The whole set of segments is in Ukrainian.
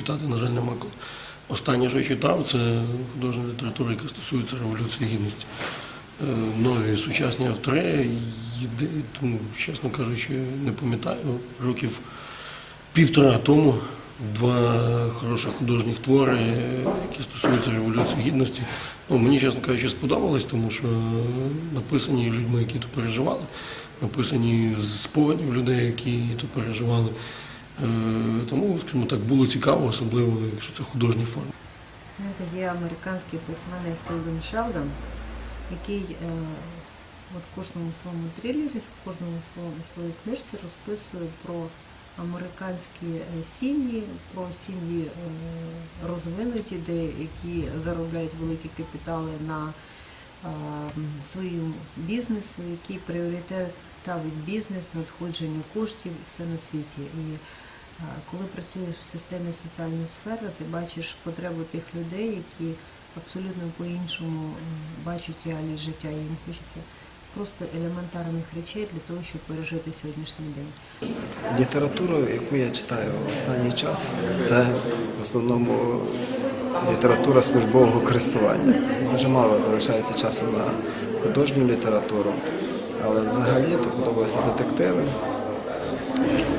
читати, на жаль, нема. Останнє, що я читав, це художня література, яка стосується Революції Гідності. Е, Нові сучасні автори, тому, чесно кажучи, не пам'ятаю, років півтора тому два хороших художніх твори, які стосуються Революції Гідності. Ну, мені, чесно кажучи, сподобалось, тому що написані людьми, які то переживали, написані з спогадів людей, які то переживали. Е, Тому, скажімо так, було цікаво, особливо, якщо це художня форма. Знаєте, є американський письменник Сильвін Шелдон, який е, от кожному своєму трилері, кожному своєму своїй книжці розписує про американські е, сім'ї, про сім'ї розвинуті, де які заробляють великі капітали на е, свою бізнес, який пріоритет ставить бізнес, надходження коштів, все на світі. І Коли працюєш в системі соціальної сфери, ти бачиш потребу тих людей, які абсолютно по-іншому бачать реалії життя. Їм хочеться просто елементарних речей для того, щоб пережити сьогоднішній день. Літературу, яку я читаю в останній час, це в основному література службового користування. Дуже мало залишається часу на художню літературу, але взагалі то подобаються детективи,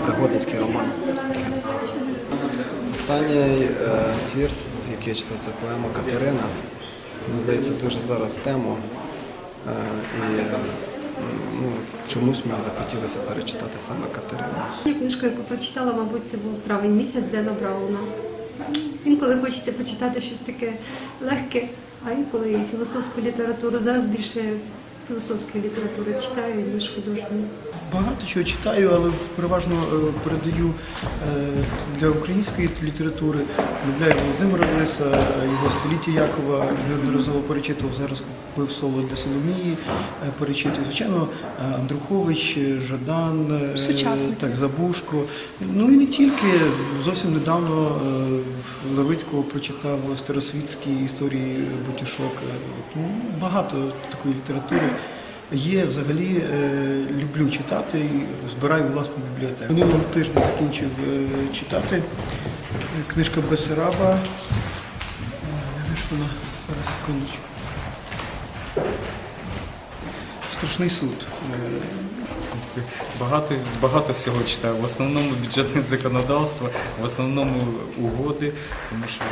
пригодницький роман. Останній е, твір, який я читав, це поема Катерина. Мені здається, дуже зараз тему. Е, і е, ну, чомусь мені захотілося перечитати саме Катерину. Я книжку, яку прочитала, мабуть, це був травень місяць Дена Брауна. Інколи хочеться почитати щось таке легке, а інколи і філософську літературу. Зараз більше філософської літератури читаю, ніж художньої. Багато чого читаю, але переважно е, передаю е, для української літератури. Любляю Володимира Лиса, його століття Якова, неодноразово перечитував, зараз купив соло для Соломії, е, перечитую. Звичайно, Андрухович, Жадан, е, так, Забушко. Ну і не тільки. Зовсім недавно Левицького прочитав Старосвітські історії Бутішок. Ну, багато такої літератури. Є взагалі е, люблю читати і збираю власну бібліотеку. Минулого тижня закінчив е, читати е, книжка ж вона? Зараз секундочку. Страшний суд. Багато, багато всього читаю. В основному бюджетне законодавство, в основному угоди, тому що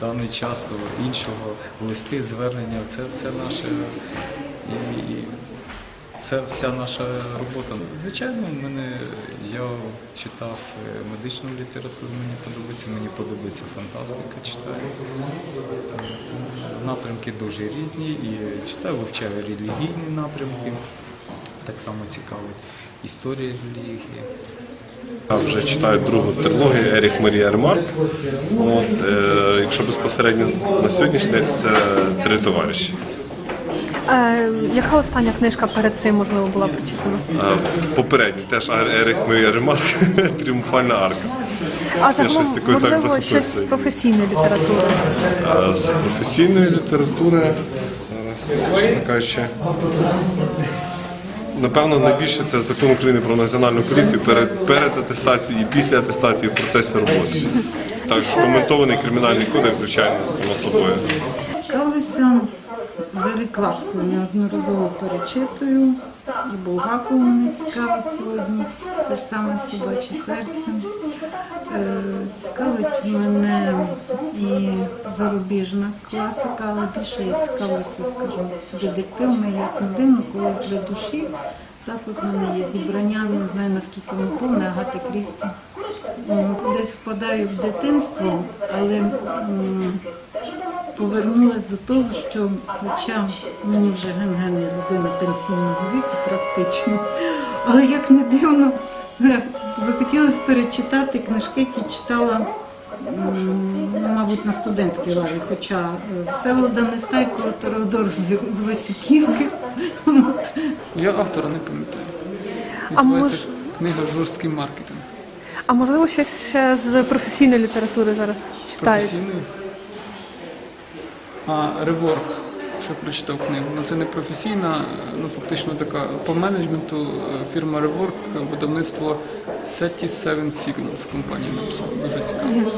даний час іншого листи, звернення це все наше і це вся наша робота. Звичайно, мене я читав е, медичну літературу, мені подобається, мені подобається фантастика, читаю. Е, Напрямки дуже різні і читаю, вивчаю релігійні напрямки. Так само цікавить історія релігії. Я вже читаю другу трилогію Еріх Марія Ремарк. От, е, якщо безпосередньо на сьогоднішній день, це три товариші. Яка остання книжка перед цим, можливо, була прочитана? Попередній теж Ер- Еріх Марія Ремарк, Тріумфальна арка. А загалом, щось якось так щось з професійної літератури. Е, з професійної літератури, зараз, кажучи, напевно, найбільше це закон України про національну поліцію перед, перед атестацією і після атестації в процесі роботи. Так, коментований кримінальний кодекс, звичайно, само собою. Цікавлюся взагалі класикою, неодноразово перечитую. І Булгакову мене цікавить сьогодні, те ж саме собаче серце. Е, Цікавить мене і зарубіжна класика, але більше я цікавлюся, скажімо, детективами, як не дивно, колись для душі. Так от мене є зібрання, не знаю наскільки воно повне, Агати Крісті. Десь впадаю в дитинство, але м, повернулась до того, що хоча мені вже ген-ген я людина пенсійного віку практично, але як не дивно, захотілося перечитати книжки, які читала. ну, Мабуть, на студентській лаві, хоча е, Всеволода Нестайко, Теодор з Васюківки. Я автора не пам'ятаю. А Називається мож- книга Жорсткий маркетинг. А можливо, щось ще з професійної літератури зараз читають? Професійний. А Реворк, ще прочитав книгу. Ну це не професійна, ну фактично така по менеджменту е, фірма Реворк, видавництво 37 Signals компанія написала. Дуже цікаво.